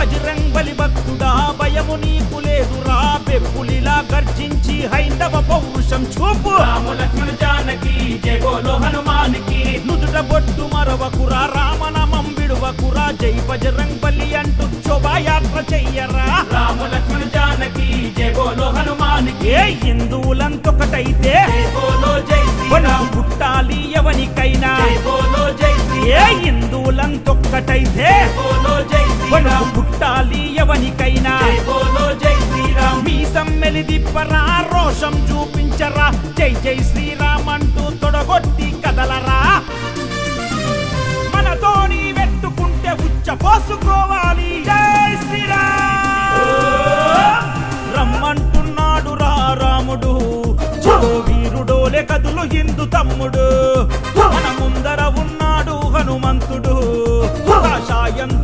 బజరంగ్ బలి భక్తుడా భయము నీకు లేదురా. బెప్పులిలా గర్జించి హైందవ పౌరుషం చూపు. రామ లక్ష్మణ జానకి జయ బోలో హనుమానికి. నుదుట బొట్టు మరవకురా రామనామం విడువకురా. జై బజరంగ్ బలి అంటూ శోభాయాత్ర చెయ్యరా. రామ లక్ష్మణ జానకి జయ బోలో హనుమానికి. హిందువులంతొకటైతే పుట్టాలి ఎవనికైనా. ఏ హిందువులంతొక్కటైతే శ్రీరామ్. మీ సమ్మెలి దిప్పరా రోషం చూపించరా. జై జై శ్రీరామ్ అంటూ తొడగొట్టి కదలరా. మనతోని వెట్టుకుంటే ఉచ్చ పోసుకోవాలి. జై శ్రీరామ్. రమ్మంటున్నాడు రా రాముడు. చో వీరుడోలే కదులు హిందు తమ్ముడు. మన ముందర ఉన్నాడు హనుమంతుడు. కాషాయం